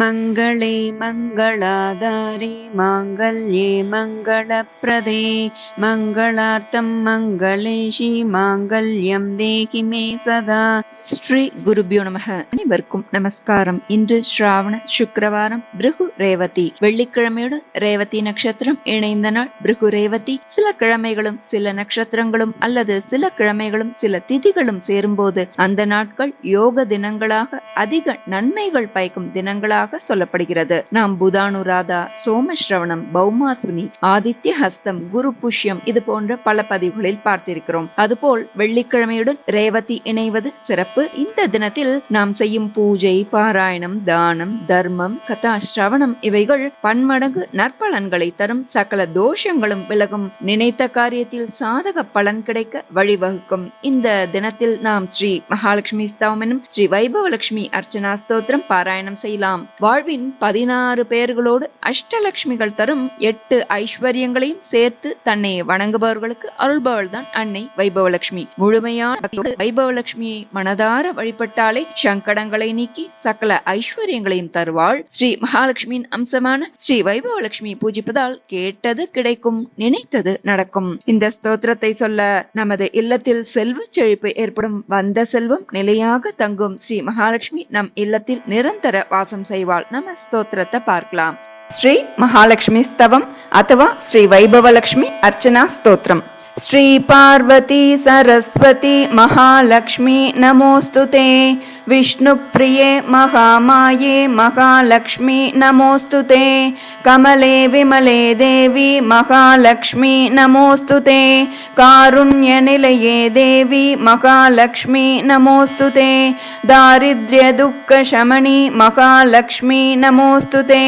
मङ्गले मङ्गलाधारे माङ्गल्ये मङ्गलप्रदे। मङ्गलार्थं मङ्गले माङ्गल्यं देहि मे सदा। ஸ்ரீ குருபியோ நமக. அனைவருக்கும் நமஸ்காரம். இன்று ஸ்ராவண சுக்கரவாரம் பிருகு ரேவதி. வெள்ளிக்கிழமையோடு ரேவதி நட்சத்திரம் இணைந்த நாள் பிருகு ரேவதி. சில கிழமைகளும் சில நட்சத்திரங்களும் அல்லது சில கிழமைகளும் சில திதிகளும் சேரும்போது அந்த நாட்கள் யோக தினங்களாக அதிக நன்மைகள் பயக்கும் தினங்களாக சொல்லப்படுகிறது. நாம் புதானுராதா சோமஸ்ரவணம் பௌமாசுனி ஆதித்ய ஹஸ்தம் குரு புஷ்யம் இது போன்ற பல பதிவுகளில் பார்த்திருக்கிறோம். அதுபோல் வெள்ளிக்கிழமையுடன் ரேவதி இணைவது சிறப்பு. இந்த தினத்தில் நாம் செய்யும் பூஜை பாராயணம் தானம் தர்மம் கதா ஸ்ரவணம் இவைகள் பன்மடங்கு நற்பலன்களை தரும் சகல தோஷங்களும் விலகும். நினைத்த காரியத்தில் சாதக பலன் கிடைக்க வழிவகுக்கும். இந்த தினத்தில் நாம் ஸ்ரீ மகாலட்சுமி ஸ்தாமனும் ஸ்ரீ வைபவலட்சுமி அர்ச்சனா ஸ்தோத்திரம் பாராயணம் செய்யலாம். வாழ்வின் பதினாறு பெயர்களோடு அஷ்டலட்சுமிகள் தரும் எட்டு ஐஸ்வர்யங்களையும் சேர்த்து தன்னை வணங்குபவர்களுக்கு அருள்பவள் தான் அன்னை வைபவலட்சுமி. முழுமையான வைபவலட்சுமியை மனதார வழிபட்டாலே சங்கடங்களை நீக்கி சகல ஐஸ்வர்யங்களையும் தருவாள். ஸ்ரீ மகாலட்சுமியின் அம்சமான ஸ்ரீ வைபவலட்சுமி பூஜிப்பதால் கேட்டது கிடைக்கும் நினைத்தது நடக்கும். இந்த ஸ்தோத்திரத்தை சொல்ல நமது இல்லத்தில் செல்வ செழிப்பு ஏற்படும். வந்த செல்வம் நிலையாக தங்கும். ஸ்ரீ மகாலட்சுமி நம் இல்லத்தில் நிரந்தர வாசம் செய்வாள். நம்ம ஸ்தோத்திரத்தை பார்க்கலாம். ஸ்ரீ மகாலட்சுமி ஸ்தவம் அத்தவா ஸ்ரீ வைபவலட்சுமி அர்ச்சனா ஸ்தோத்திரம். श्री पार्वती सरस्वती महालक्ष्मी नमोऽस्तु ते विष्णुप्रिये महामाये महालक्ष्मी नमोऽस्तु ते कमले विमले देवी महालक्ष्मी नमोऽस्तु ते कारुण्यनिलये देवी महालक्ष्मी नमोऽस्तु ते दारिद्र्यदुःखशमनि महालक्ष्मी नमोऽस्तु ते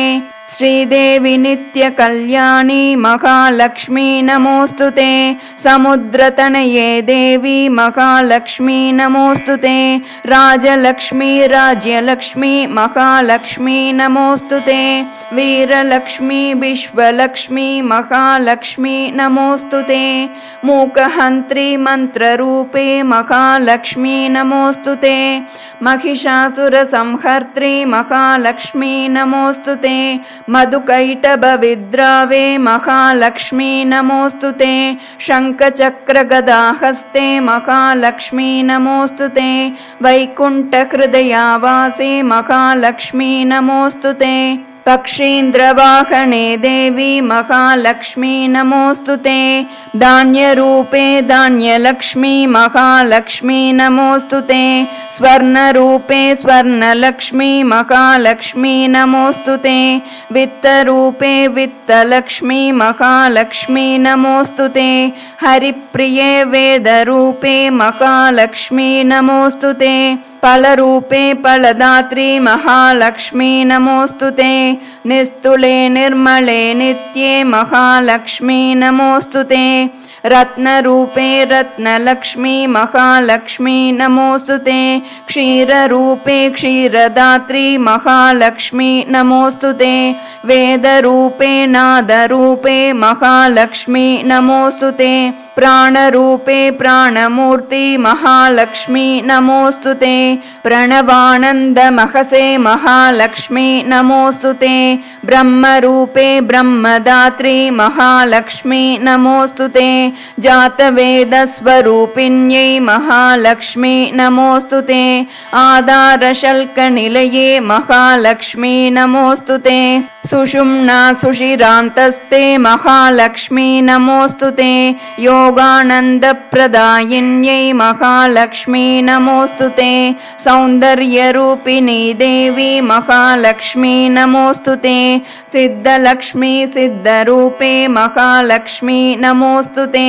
श्रीदेवि नित्यकल्याणी महालक्ष्मी नमोऽस्तु ते। समुद्रतनये देवी महालक्ष्मी नमोऽस्तु ते। राजलक्ष्मी राज्यलक्ष्मी महालक्ष्मी नमोऽस्तु ते। वीरलक्ष्मी विश्वलक्ष्मी महालक्ष्मी नमोऽस्तु ते। मूकहन्त्री मन्त्ररूपे महालक्ष्मी नमोऽस्तु ते। महिषासुरसंहर्त्री महालक्ष्मी नमोऽस्तु ते मधुकैटभविद्रावे महालक्ष्मी नमोऽस्तु ते। शङ्खचक्रगदाहस्ते महालक्ष्मी नमोऽस्तु ते। वैकुण्ठहृदयावासे महालक्ष्मी नमोऽस्तु ते पक्षीन्द्रवाहने देवी महालक्ष्मी नमोऽस्तु ते। धान्यरूपे धान्यलक्ष्मी महालक्ष्मी नमोऽस्तु ते। स्वर्णरूपे स्वर्णलक्ष्मी महालक्ष्मी नमोऽस्तु ते। वित्तरूपे वित्तलक्ष्मी महालक्ष्मी नमोऽस्तु ते। हरिप्रिये वेदरूपे महालक्ष्मी नमोऽस्तु ते फलरूपे फलदात्री महालक्ष्मी नमोऽस्तु ते। निस्तुले निर्मले नित्ये महालक्ष्मी नमोऽस्तु ते रत्नरूपे रत्नलक्ष्मी महालक्ष्मी नमोऽस्तु ते। क्षीररूपे क्षीरदात्री महालक्ष्मी नमोऽस्तु ते। वेदरूपे नादरूपे महालक्ष्मी नमोऽस्तु ते। प्राणरूपे प्राणमूर्ति महालक्ष्मी नमोऽस्तु ते। प्रणवानन्दमहसे महालक्ष्मी नमोऽस्तु ते। ब्रह्मरूपे ब्रह्मदात्री महालक्ष्मी नमोऽस्तु ते जातवेदस्वरूपिण्यै महालक्ष्मी नमोऽस्तु ते आधारशल्कनिलये महालक्ष्मी नमोऽस्तु ते सुषुम्ना सुषिरान्तस्ते महालक्ष्मी नमोऽस्तु ते योगानन्दप्रदायिन्यै महालक्ष्मी नमोऽस्तु ते सौन्दर्यरूपिणी देवी महालक्ष्मी नमोऽस्तु ते सिद्धलक्ष्मी सिद्धरूपे महालक्ष्मी नमोऽस्तु ते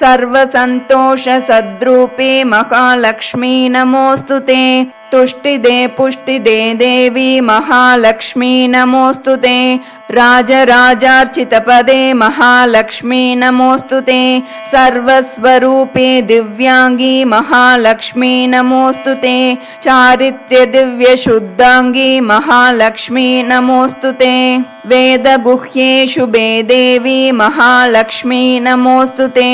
सर्वसन्तोषसद्रूपे महालक्ष्मी नमोऽस्तु ते। तुष्टिदे पुष्टिदे देवी महालक्ष्मी नमोऽस्तु ते। राजराजार्चितपदे महालक्ष्मी नमोऽस्तु ते। सर्वस्वरूपे दिव्याङ्गी महालक्ष्मी नमोऽस्तु ते। चारित्र्यदिव्यशुद्धाङ्गी महालक्ष्मी नमोऽस्तु ते वेदगुह्येषु देवी महालक्ष्मी नमोऽस्तु ते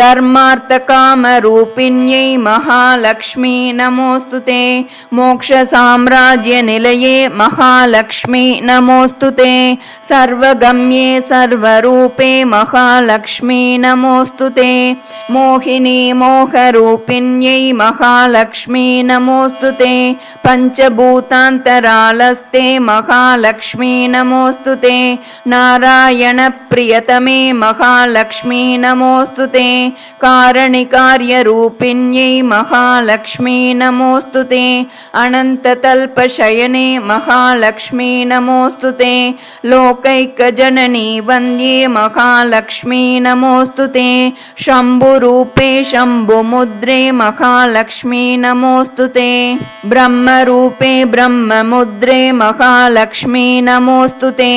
धर्मार्थकामरूपिण्यै महालक्ष्मी नमोऽस्तु ते मोक्षसाम्राज्यनिलये महालक्ष्मी नमोऽस्तु ते सर्वगम्ये सर्वरूपे महालक्ष्मी नमोऽस्तु ते मोहिनी मोहरूपिण्यै महालक्ष्मी नमोऽस्तु ते पञ्चभूतान्तरालस्ते महालक्ष्मी नमोऽस्तु ते नारायणप्रियतमे महालक्ष्मी नमोऽस्तु ते कारणिकार्यरूपिण्यै महालक्ष्मी नमोऽस्तु ते अनन्ततल्पशयने महालक्ष्मी नमोऽस्तु ते लोकैकजननी वन्द्ये महालक्ष्मी नमोऽस्तु ते शम्भुरूपे शम्भुमुद्रे महालक्ष्मी नमोऽस्तु ते ब्रह्मरूपे ब्रह्ममुद्रे महालक्ष्मी नमोऽस्तु ते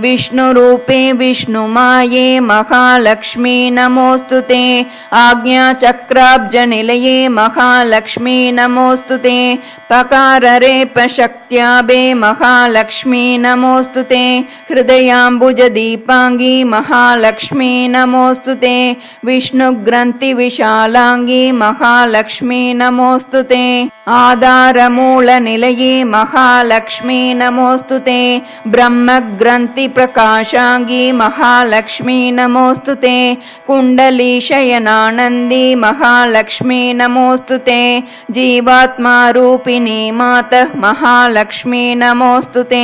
विष्णुरूपे विष्णुमाये महालक्ष्मी नमोऽस्तु ते। आज्ञाचक्राब्जनिलये महालक्ष्मी नमोऽस्तु ते। पकाररेपशक्त्याबे महालक्ष्मी नमोऽस्तु ते। हृदयाम्बुजदीपाङ्गी महालक्ष्मी नमोऽस्तु ते। विष्णुग्रन्थिविशालाङ्गी महालक्ष्मी नमोऽस्तु ते आधारमूलनिलये महालक्ष्मी नमोऽस्तु ते ब्रह्मग्रन्थिप्रकाशाङ्गी महालक्ष्मी नमोऽस्तु ते कुण्डलीशयनानन्दी महालक्ष्मी नमोऽस्तु ते जीवात्मारूपिणी मातः महालक्ष्मी नमोऽस्तु ते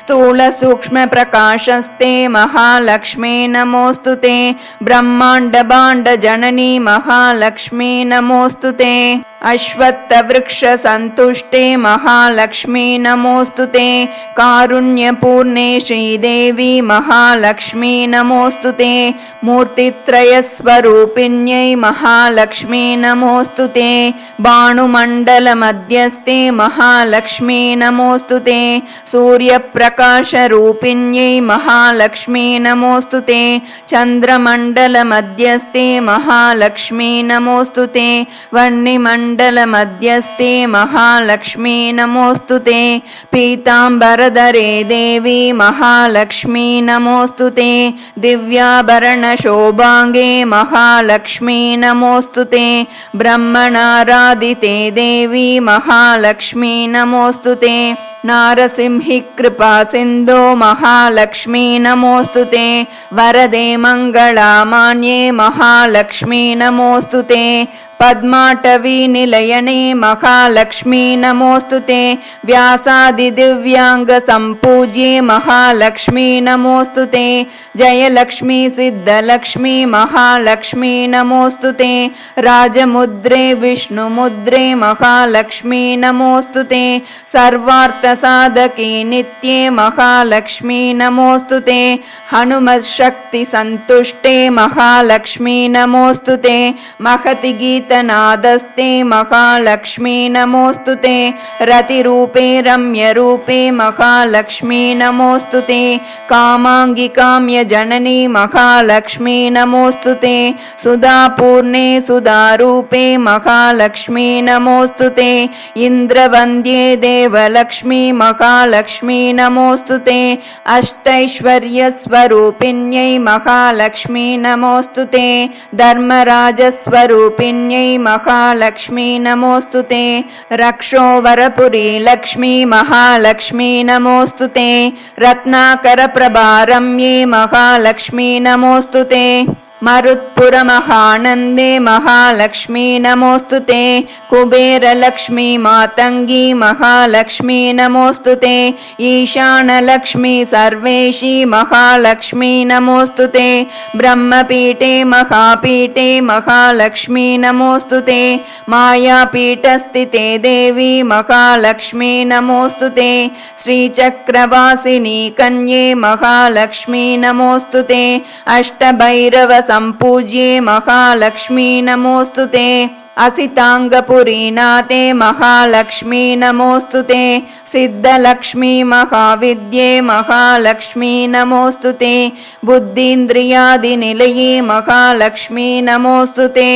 स्थूलसूक्ष्मप्रकाशस्ते महालक्ष्मी नमोऽस्तु ते ब्रह्माण्डभाण्डजननी महालक्ष्मी नमोऽस्तु ते अश्वत्थवृक्षसन्तुष्टे महालक्ष्मी नमोऽस्तु ते। कारुण्यपूर्णे श्रीदेवी महालक्ष्मी नमोऽस्तु ते। मूर्तित्रयस्वरूपिण्यै महालक्ष्मी नमोऽस्तु ते। बाणुमण्डलमध्यस्ते महालक्ष्मी नमोऽस्तु ते। सूर्यप्रकाशरूपिण्यै महालक्ष्मी नमोऽस्तु ते। चन्द्रमण्डलमध्यस्ते महालक्ष्मी नमोऽस्तु ते। वह्निमण्ड मण्डलमध्यस्ते महालक्ष्मी नमोऽस्तु ते। पीताम्बरधरे देवी महालक्ष्मी नमोऽस्तु ते। दिव्याभरणशोभाङ्गे महालक्ष्मी नमोऽस्तु ते। ब्रह्मणाराधिते देवी महालक्ष्मी नमोऽस्तु ते नारसिंहि कृपा सिन्धो महालक्ष्मी नमोऽस्तु ते। वरदे मङ्गलामान्ये महालक्ष्मी नमोऽस्तु ते। पद्माटवीनिलयने महालक्ष्मी नमोऽस्तु ते। व्यासादिदिव्याङ्गसम्पूज्ये महालक्ष्मी नमोऽस्तु ते। जयलक्ष्मी सिद्धलक्ष्मी महालक्ष्मी नमोऽस्तु ते। राजमुद्रे विष्णुमुद्रे महालक्ष्मी नमोऽस्तु ते सर्वार्थसाधके नित्ये महालक्ष्मी नमोऽस्तु ते हनुमशक्तिसन्तुष्टे महालक्ष्मी नमोऽस्तु ते महति गीत नादस्ते महालक्ष्मी नमोऽस्तु ते रतिरूपे रम्यरूपे महालक्ष्मी नमोऽस्तु ते कामाङ्गिकाम्यजननी महालक्ष्मी नमोऽस्तु ते सुधापूर्णे सुधारूपे महालक्ष्मी नमोऽस्तु ते इन्द्रवन्द्ये देवलक्ष्मी महालक्ष्मी नमोऽस्तु ते। अष्टैश्वर्यस्वरूपिण्यै महालक्ष्मी नमोऽस्तु ते। धर्मराजस्वरूपिण्यै महालक्ष्मी नमोऽस्तु ते। रक्षोवरपुरी लक्ष्मी महालक्ष्मी नमोऽस्तु ते। रत्नाकरप्रभारम्ये महालक्ष्मी नमोऽस्तु ते मरुत्पुरमहानन्दे महालक्ष्मी नमोऽस्तु ते। कुबेरलक्ष्मी मातङ्गी महालक्ष्मी नमोऽस्तु ते। ईशानलक्ष्मी सर्वेशी महालक्ष्मी नमोऽस्तु ते। ब्रह्मपीठे महापीठे महालक्ष्मी नमोऽस्तु ते। मायापीठस्थिते देवी महालक्ष्मी नमोऽस्तु ते। श्रीचक्रवासिनी कन्ये महालक्ष्मी नमोऽस्तु ते। अष्टभैरव सम्पूज्ये महालक्ष्मी नमोऽस्तु ते असिताङ्गपुरीनाथे महालक्ष्मी नमोऽस्तु ते सिद्धलक्ष्मी महाविद्ये महालक्ष्मी नमोऽस्तु ते बुद्धीन्द्रियादिनिलये महालक्ष्मी नमोऽस्तु ते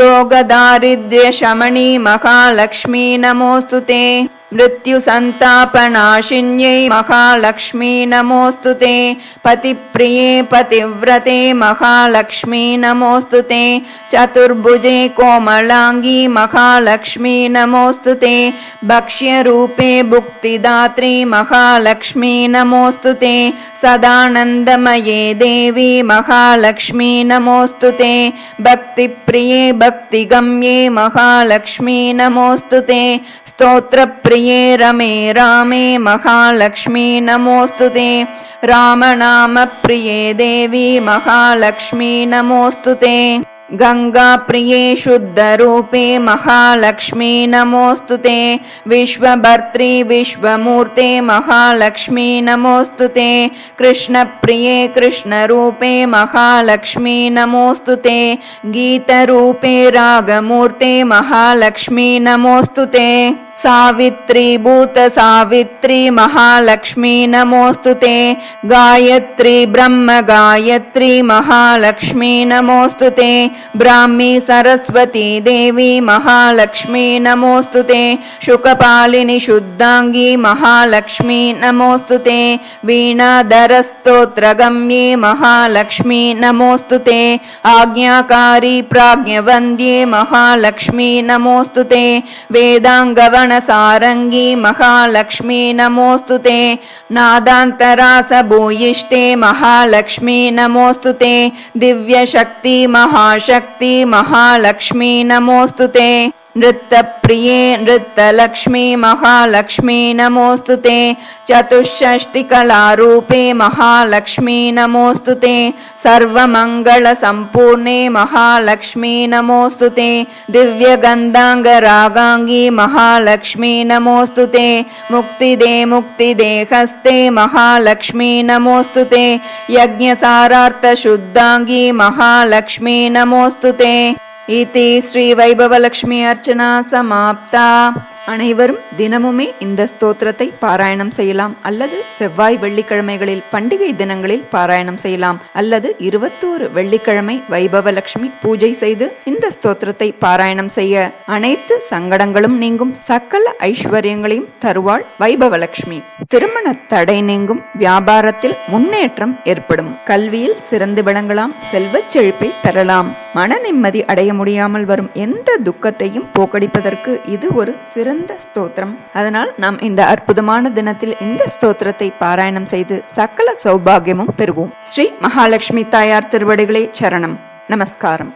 रोगदारिद्र्यशमणी महालक्ष्मी नमोऽस्तु ते मृत्युसन्तापनाशिन्यै महालक्ष्मी नमोऽस्तु ते। पतिप्रिये पतिव्रते महालक्ष्मी नमोऽस्तु ते। चतुर्भुजे कोमलाङ्गी महालक्ष्मी नमोऽस्तु ते। भक्ष्यरूपे भुक्तिदात्री महालक्ष्मी नमोऽस्तु ते। सदानन्दमये देवी महालक्ष्मी नमोऽस्तु ते। भक्तिप्रिये भक्तिगम्ये महालक्ष्मी नमोऽस्तु ते। स्तोत्रप्रिये रमे रामे महालक्ष्मी नमोऽस्तु ते। रामनामप्रिये देवी महालक्ष्मी नमोऽस्तु ते। गङ्गाप्रिये शुद्धरूपे महालक्ष्मी नमोऽस्तु ते। विश्वभर्त्री विश्वमूर्ते महालक्ष्मी नमोऽस्तु ते। कृष्णप्रिये कृष्णरूपे महालक्ष्मी नमोऽस्तु ते। गीतरूपे रागमूर्ते महालक्ष्मी नमोऽस्तु ते सावित्री भूतसावित्री महालक्ष्मी नमोऽस्तु ते। गायत्री ब्रह्म गायत्री महालक्ष्मी नमोऽस्तु ते। ब्राह्मी सरस्वती देवी महालक्ष्मी नमोऽस्तु ते। शुकपालिनि शुद्धाङ्गी महालक्ष्मी नमोऽस्तु ते। वीणाधरस्तोत्रगम्ये महालक्ष्मी नमोऽस्तु ते। आज्ञाकारी प्राज्ञवन्द्ये महालक्ष्मी नमोऽस्तु ते। वेदाङ्गवण सारङ्गी महालक्ष्मी नमोऽस्तु ते नादान्तरासभूयिष्टे महालक्ष्मी नमोऽस्तु ते दिव्यशक्ति महाशक्ति महालक्ष्मी नमोऽस्तु ते नृत्तप्रिये नृत्तलक्ष्मी महालक्ष्मी नमोऽस्तु ते। चतुष्षष्टिकलारूपे महालक्ष्मी नमोऽस्तु ते। सर्वमङ्गलसम्पूर्णे महालक्ष्मी नमोऽस्तु ते। दिव्यगन्धाङ्गरागाङ्गी महालक्ष्मी नमोऽस्तु ते। मुक्तिदे मुक्तिदेहस्ते महालक्ष्मी नमोऽस्तु ते। यज्ञसारार्थशुद्धाङ्गी महालक्ष्मी नमोऽस्तु ते இதி ஸ்ரீ வைபவலட்சுமி அர்ச்சனா சமாப்தா அனைவரும் தினமுமே இந்த ஸ்தோத்திரத்தை பாராயணம் செய்யலாம் அல்லது செவ்வாய் வெள்ளிக்கிழமைகளில் பண்டிகை தினங்களில் பாராயணம் செய்யலாம் அல்லது இருபத்தோரு வெள்ளிக்கிழமை வைபவலட்சுமி பூஜை செய்து இந்த ஸ்தோத்திரத்தை பாராயணம் செய்ய. அனைத்து சங்கடங்களும் நீங்கும் சக்கல ஐஸ்வர்யங்களையும் தருவாள் வைபவலட்சுமி. திருமண தடை நீங்கும் வியாபாரத்தில் முன்னேற்றம் ஏற்படும். கல்வியில் சிறந்து விளங்கலாம் செல்வச் செழிப்பை பெறலாம். மன நிம்மதி அடைய முடியாமல் வரும் எந்த துக்கத்தையும் போக்கடிப்பதற்கு இது ஒரு சிறந்த ஸ்தோத்திரம். அதனால் நாம் இந்த அற்புதமான தினத்தில் இந்த ஸ்தோத்திரத்தை பாராயணம் செய்து சகல சௌபாகியமும் பெறுவோம். ஸ்ரீ மகாலட்சுமி தாயார் திருவடிகளே சரணம். நமஸ்காரம்.